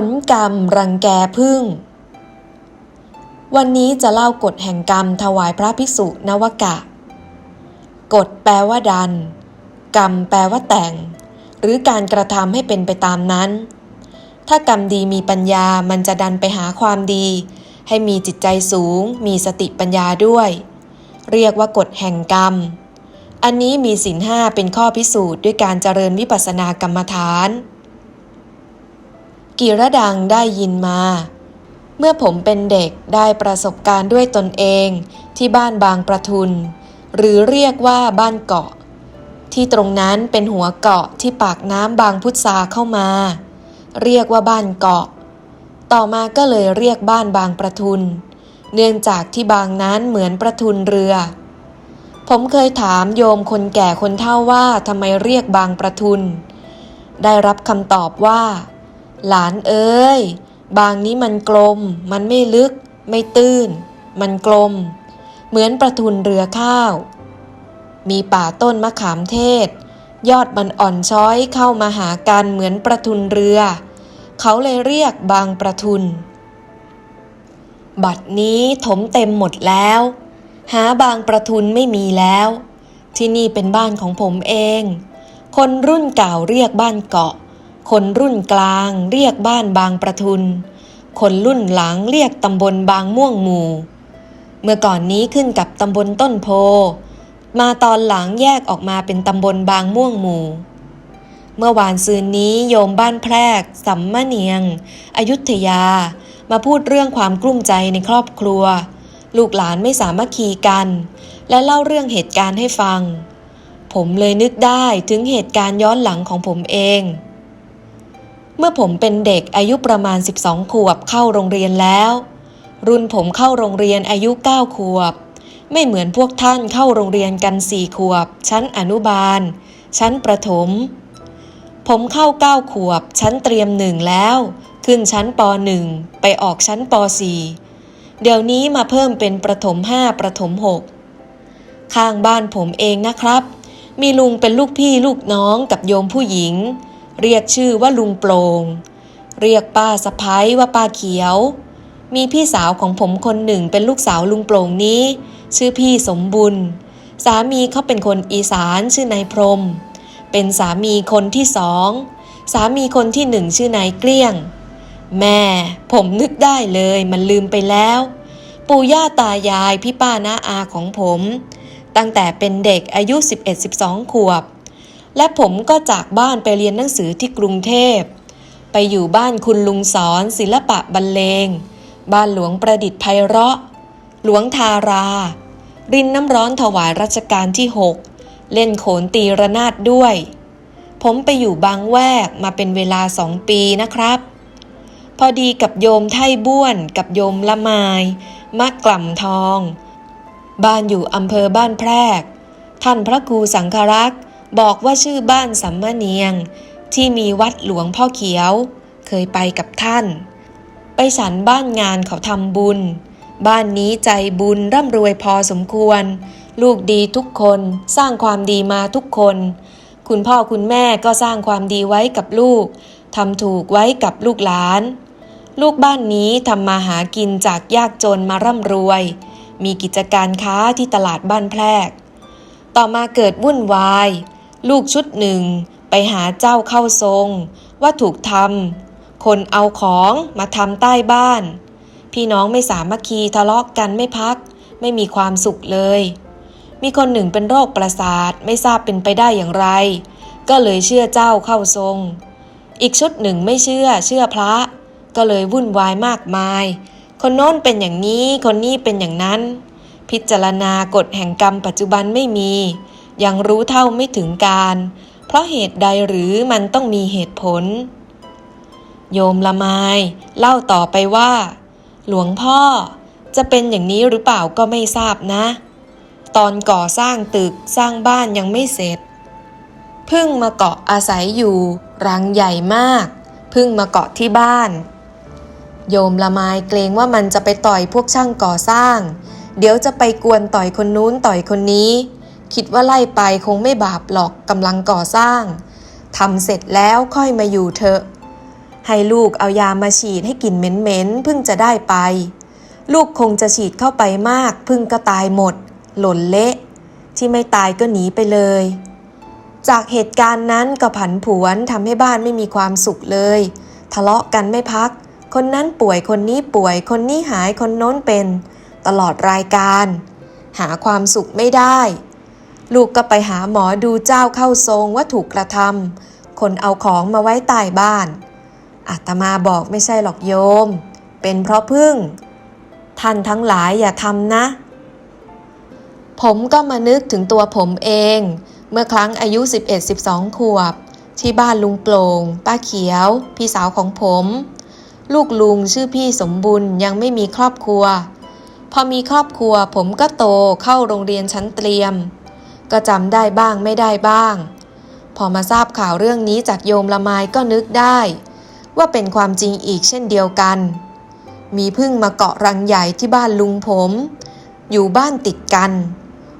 ผลกรรมรังแกพึ่ง วันนี้จะเล่ากฎแห่งกรรมถวายพระภิกษุนวกะ กฎแปลว่าดัน กรรมแปลว่าแต่ง หรือการกระทำให้เป็นไปตามนั้น ถ้ากรรมดีมีปัญญามันจะดันไปหาความดี ให้มีจิตใจสูง มีสติปัญญาด้วย เรียกว่ากฎแห่งกรรม อันนี้มีศีลห้าเป็นข้อพิสูจน์ด้วยการเจริญวิปัสสนากรรมฐาน กิรดังได้ยินมา เมื่อผมเป็นเด็กได้ประสบการณ์ด้วยตนเองที่บ้านบางประทุน หรือเรียกว่าบ้านเกาะ ที่ตรงนั้นเป็นหัวเกาะที่ปากน้ำบางพุทราเข้ามา เรียกว่าบ้านเกาะ ต่อมาก็เลยเรียกบ้านบางประทุน เนื่องจากที่บางนั้นเหมือนประทุนเรือผมเคยถามโยมคนแก่คนเฒ่าว่าทำไมเรียกบางประทุน ได้รับคำตอบว่า หลานเอ้ย บางนี้มันกลม มันไม่ลึก ไม่ตื้น มันกลม เหมือนประทุนเรือข้าว มีป่าต้นมะขามเทศ ยอดมันอ่อนช้อยเข้ามาหากันเหมือนประทุนเรือ เขาเลยเรียกบางประทุน บัดนี้ถมเต็มหมดแล้ว หาบางประทุนไม่มีแล้ว ที่นี่เป็นบ้านของผมเอง คนรุ่นเก่าเรียกบ้านเกาะ คนรุ่นกลางเรียกบ้านบางประทุน คนรุ่นหลังเรียกตำบลบางม่วงหมู่ เมื่อก่อนนี้ขึ้นกับตำบลต้นโพ มาตอนหลังแยกออกมาเป็นตำบลบางม่วงหมู่ เมื่อวานซืนนี้โยมบ้านแพรกสัมมะเนียง อยุธยา มาพูดเรื่องความกลุ้มใจในครอบครัว ลูกหลานไม่สามัคคีกัน และเล่าเรื่องเหตุการณ์ให้ฟัง ผมเลยนึกได้ถึงเหตุการณ์ย้อนหลังของผมเอง เมื่อผมเป็นเด็กอายุประมาณ 12 ขวบเข้าโรงเรียนแล้ว รุ่นผมเข้าโรงเรียนอายุ 9 ขวบ ไม่เหมือนพวกท่านเข้าโรงเรียนกัน 4 ขวบ ชั้นอนุบาล ชั้นประถม ผมเข้า 9 ขวบ ชั้นเตรียมหนึ่งแล้ว ขึ้นชั้นป .1 ไปออกชั้นป .4 เดี๋ยวนี้มาเพิ่มเป็นประถม 5 ประถม 6 ข้างบ้านผมเองนะครับ มีลุงเป็นลูกพี่ลูกน้องกับโยมผู้หญิง เรียกชื่อว่าลุงโปร่งเรียกป้าสะพ้ยว่าป้าเขียว มีพี่สาวของผมคนหนึ่งเป็นลูกสาวลุงโปร่งนี้ ชื่อพี่สมบุญ สามีเขาเป็นคนอีสานชื่อนายพรม เป็นสามีคนที่สอง สามีคนที่หนึ่งชื่อนายเกลี้ยง แม่ผมนึกได้เลยมันลืมไปแล้ว ปู่ย่าตายายพี่ป้าน้าอาของผม ตั้งแต่เป็นเด็กอายุ 11-12 ขวบ และผมก็จากบ้านไปเรียนหนังสือที่กรุงเทพ ไปอยู่บ้านคุณลุงสอนศิลปะบรรเลง บ้านหลวงประดิษฐ์ไพเราะ หลวงทารา รินน้ำร้อนถวายรัชกาลที่ 6 เล่นโขนตีระนาดด้วย ผมไปอยู่บางแวกมาเป็นเวลาสองปีนะครับ พอดีกับโยมไทบ้วนกับโยมละไมายมะกล่ำทอง บ้านอยู่อำเภอบ้านแพรก ท่านพระครูสังฆรักษ์ บอกว่าชื่อบ้านสัมมะเนียง ที่มีวัดหลวงพ่อเขียว เคยไปกับท่าน ไปฉันบ้านงานเขาทำบุญ บ้านนี้ใจบุญร่ำรวยพอสมควร ลูกดีทุกคนสร้างความดีมาทุกคน คุณพ่อคุณแม่ก็สร้างความดีไว้กับลูกทำถูกไว้กับลูกหลาน ลูกบ้านนี้ทำมาหากินจากยากจนมาร่ำรวย มีกิจการค้าที่ตลาดบ้านแพรก ต่อมาเกิดวุ่นวาย ลูกชุดหนึ่งไปหาเจ้าเข้าทรง ว่าถูกทำคนเอาของมาทำใต้บ้าน พี่น้องไม่สามัคคีทะเลาะกกันไม่พัก ไม่มีความสุขเลย มีคนหนึ่งเป็นโรคประสาทไม่ทราบเป็นไปได้อย่างไร ก็เลยเชื่อเจ้าเข้าทรง อีกชุดหนึ่งไม่เชื่อเชื่อพระ ก็เลยวุ่นวายมากมาย คนโน้นเป็นอย่างนี้คนนี้เป็นอย่างนั้น พิจารณากฎแห่งกรรมปัจจุบันไม่มี ยังรู้เท่าไม่ถึงการ เพราะเหตุใดหรือมันต้องมีเหตุผล โยมละไมเล่าต่อไปว่า หลวงพ่อจะเป็นอย่างนี้หรือเปล่าก็ไม่ทราบนะ ตอนก่อสร้างตึกสร้างบ้านยังไม่เสร็จพึ่งมาเกาะอาศัยอยู่รังใหญ่มากพึ่งมาเกาะที่บ้าน โยมละไมเกรงว่ามันจะไปต่อยพวกช่างก่อสร้าง เดี๋ยวจะไปกวนต่อยคนนู้นต่อยคนนี้ คิดว่าไล่ไปคงไม่บาปหรอกกำลังก่อสร้างทำเสร็จแล้วค่อยมาอยู่เถอะ ให้ลูกเอายามาฉีดให้กลิ่นเหม็นๆเพิ่งจะได้ไป ลูกคงจะฉีดเข้าไปมากเพึ่งก็ตายหมด หล่นเละ ที่ไม่ตายก็หนีไปเลย จากเหตุการณ์นั้นก็ผันผวนทำให้บ้านไม่มีความสุขเลย ทะเลาะกันไม่พัก คนนั้นป่วยคนนี้ป่วย คนนี้หายคนโน้นเป็น ตลอดรายการ หาความสุขไม่ได้ ลูกก็ไปหาหมอดูเจ้าเข้าทรงว่าถูกกระทำคนเอาของมาไว้ใต้บ้านอาตมาบอกไม่ใช่หรอกโยม เป็นเพราะพึ่ง ท่านทั้งหลายอย่าทำนะ ผมก็มานึกถึงตัวผมเอง เมื่อครั้งอายุ 11-12 ขวบ ที่บ้านลุงโปรงป้าเขียว พี่สาวของผม ลูกลุงชื่อพี่สมบุญยังไม่มีครอบครัว พอมีครอบครัวผมก็โตเข้าโรงเรียนชั้นเตรียม ก็จำได้บ้างไม่ได้บ้าง พอมาทราบข่าวเรื่องนี้จากโยมละไมก็นึกได้ ว่าเป็นความจริงอีกเช่นเดียวกัน มีพึ่งมาเกาะรังใหญ่ที่บ้านลุงผม อยู่บ้านติดกัน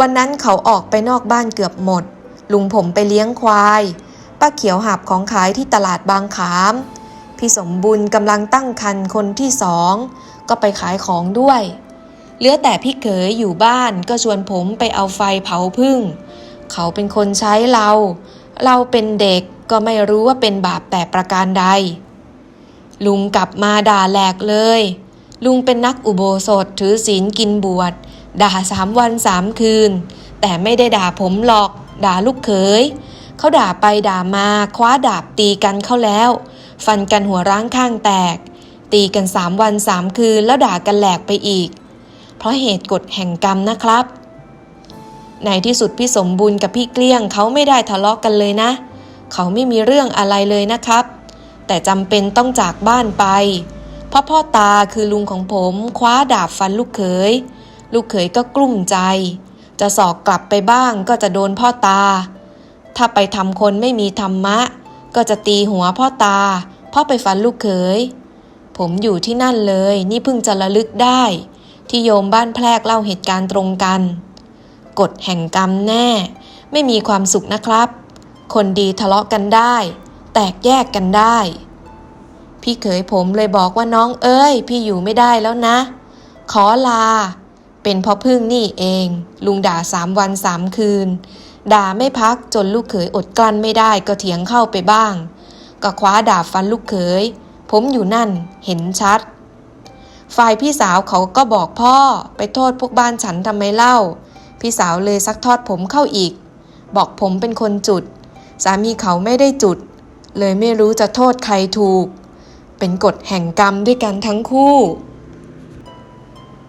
วันนั้นเขาออกไปนอกบ้านเกือบหมด ลุงผมไปเลี้ยงควาย ป้าเขียวหับของขายที่ตลาดบางขาม พี่สมบุญกำลังตั้งครรภ์คนที่สอง ก็ไปขายของด้วย เหลือแต่พี่เขยอยู่บ้านก็ชวนผมไปเอาไฟเผาพึ่ง เขาเป็นคนใช้เรา เราเป็นเด็กก็ไม่รู้ว่าเป็นบาปแต่ประการใด ลุงกลับมาด่าแหลกเลย ลุงเป็นนักอุโบสถถือศีลกินบวชด่าสามวันสามคืน แต่ไม่ได้ด่าผมหรอก ด่าลูกเขยเขาด่าไปด่ามาคว้าดาบตีกันเข้าแล้ว ฟันกันหัวร้างข้างแตก ตีกันสามวันสามคืนแล้วด่ากันแหลกไปอีก เพราะเหตุกฎแห่งกรรมนะครับ ในที่สุดพี่สมบูรณ์กับพี่เกลี้ยงเขาไม่ได้ทะเลาะกันเลยนะ เขาไม่มีเรื่องอะไรเลยนะครับ แต่จำเป็นต้องจากบ้านไป เพราะพ่อตาคือลุงของผมคว้าดาบฟันลูกเขย ลูกเขยก็กลุ้มใจ จะสอกกลับไปบ้างก็จะโดนพ่อตา ถ้าไปทำคนไม่มีธรรมะ ก็จะตีหัวพ่อตาเพราะไปฟันลูกเขยผมอยู่ที่นั่นเลย นี่เพิ่งจะระลึกได้ ที่โยมบ้านแพรกเล่าเหตุการณ์ตรงกัน กฎแห่งกรรมแน่ ไม่มีความสุขนะครับ คนดีทะเลาะกันได้ แตกแยกกันได้ พี่เขยผมเลยบอกว่าน้องเอ้ย พี่อยู่ไม่ได้แล้วนะ ขอลา เป็นเพราะพึ่งนี่เอง ลุงด่าสามวันสามคืน ด่าไม่พักจนลูกเขยอดกลั้นไม่ได้ก็เถียงเข้าไปบ้าง ก็คว้าดาบฟันลูกเขย ผมอยู่นั่นเห็นชัด ฝ่ายพี่สาวเขาก็บอกพ่อไปโทษพวกบ้านฉันทำไมเล่า พี่สาวเลยซักทอดผมเข้าอีก บอกผมเป็นคนจุด สามีเขาไม่ได้จุด เลยไม่รู้จะโทษใครถูก เป็นกฎแห่งกรรมด้วยกันทั้งคู่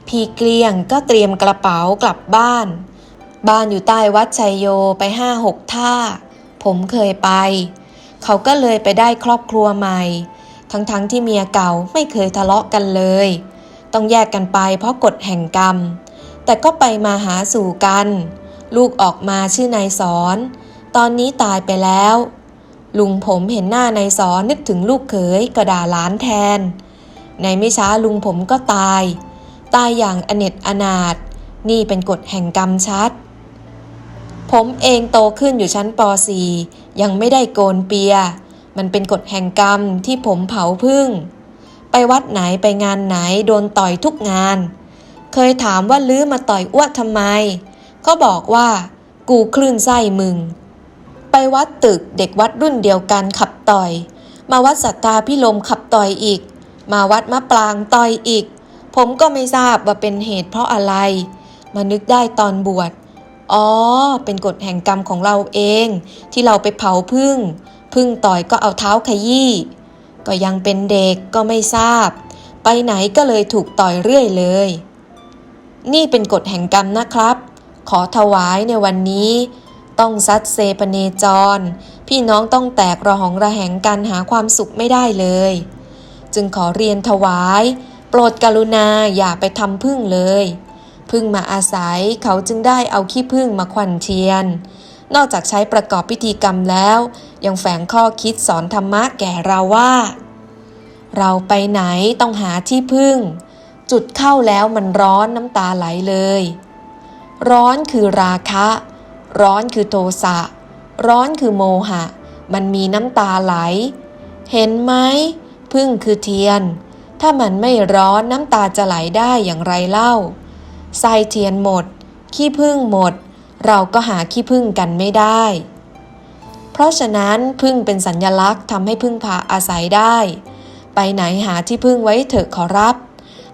พี่เกลียงก็เตรียมกระเป๋ากลับบ้าน บ้านอยู่ใต้วัดชัยโยไปห้าหกท่า ผมเคยไป เขาก็เลยไปได้ครอบครัวใหม่ทั้งๆทที่เมียเก่าไม่เคยทะเลาะกันเลย ต้องแยกกันไปเพราะกฎแห่งกรรม แต่ก็ไปมาหาสู่กัน ลูกออกมาชื่อนายสอน ตอนนี้ตายไปแล้ว ลุงผมเห็นหน้านายสอนนึกถึงลูกเขยก็ด่าหลานแทน ในไม่ช้าลุงผมก็ตาย ตายอย่างอเนจอนาถนี่เป็นกฎแห่งกรรมชัด ผมเองโตขึ้นอยู่ชั้นป .4 ยังไม่ได้โกนเปีย มันเป็นกฎแห่งกรรมที่ผมเผาพึ่ง ไปวัดไหนไปงานไหนโดนต่อยทุกงาน เคยถามว่าลื้อมาต่อยอ้วดทำไมก็บอกว่า กูคลื่นไส้มึง ไปวัดตึกเด็กวัดรุ่นเดียวกันขับต่อย มาวัดสัตตาพิลมขับต่อยอีก มาวัดมะปรางต่อยอีก ผมก็ไม่ทราบว่าเป็นเหตุเพราะอะไร มานึกได้ตอนบวชอ๋อ เป็นกฎแห่งกรรมของเราเอง ที่เราไปเผาพึ่ง พึ่งต่อยก็เอาเท้าขยี้ ก็ยังเป็นเด็กก็ไม่ทราบ ไปไหนก็เลยถูกต่อยเรื่อยเลย นี่เป็นกฎแห่งกรรมนะครับ ขอถวายในวันนี้ ต้องซัดเซปเนจร พี่น้องต้องแตกระหองระแหงกันหาความสุขไม่ได้เลย จึงขอเรียนถวาย โปรดกรุณาอย่าไปทำพึ่งเลยพึ่งมาอาศัยเขาจึงได้เอาขี้พึ่งมาควันเทียน นอกจากใช้ประกอบพิธีกรรมแล้ว ยังแฝงข้อคิดสอนธรรมะแก่เราว่า เราไปไหนต้องหาที่พึ่ง จุดเข้าแล้วมันร้อนน้ำตาไหลเลย ร้อนคือราคะ ร้อนคือโทสะ ร้อนคือโมหะ มันมีน้ำตาไหล เห็นไหมพึ่งคือเทียน ถ้ามันไม่ร้อนน้ำตาจะไหลได้อย่างไรเล่าไส้เทียนหมด ขี้พึ่งหมด เราก็หาขี้พึ่งกันไม่ได้ ราะฉะนั้นพึ่งเป็นสัญญลักษณ์ทำให้พึ่งพาอาศัยได้ ไปไหนหาที่พึ่งไว้เถอะขอรับ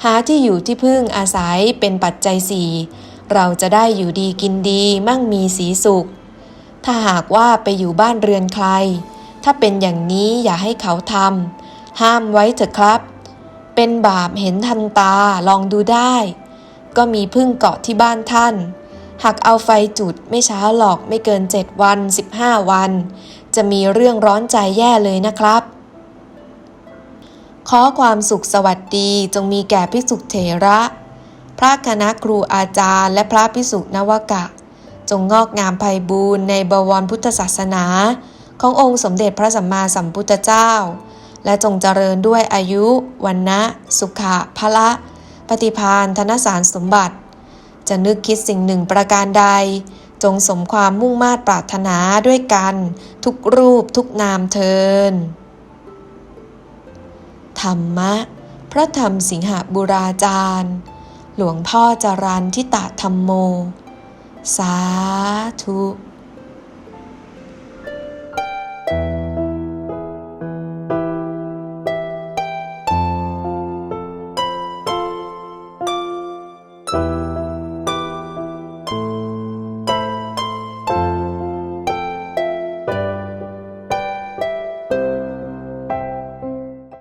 หาที่อยู่ที่พึ่งอาศัยเป็นปัจจัยสี่เราจะได้อยู่ดีกินดีมั่งมีสีสุข ถ้าหากว่าไปอยู่บ้านเรือนใคร ถ้าเป็นอย่างนี้อย่าให้เขาทำห้ามไว้เถอะครับ เป็นบาปเห็นทันตาลองดูได้ ก็มีพึ่งเกาะที่บ้านท่าน หากเอาไฟจุดไม่ช้าหรอกไม่เกิน 7 วัน 15 วัน จะมีเรื่องร้อนใจแย่เลยนะครับ ขอความสุขสวัสดีจงมีแก่พิสุเถระ พระคณะครูอาจารย์ และพระพิสุนวกะ จงงอกงามไพบูรณ์ในบวรพุทธศาสนา ขององค์สมเด็จพระสัมมาสัมพุทธเจ้า และจงเจริญด้วยอายุวันนะสุขะพละ ปฏิพานธนสารสมบัติ จะนึกคิดสิ่งหนึ่งประการใด จงสมความมุ่งมา่ปรารถนาด้วยกัน ทุกรูปทุกนามเทิน ธรรมะ พระธรรมสิงหบุราจารย์ หลวงพ่อจรันทิตะธรรมโม สาธุ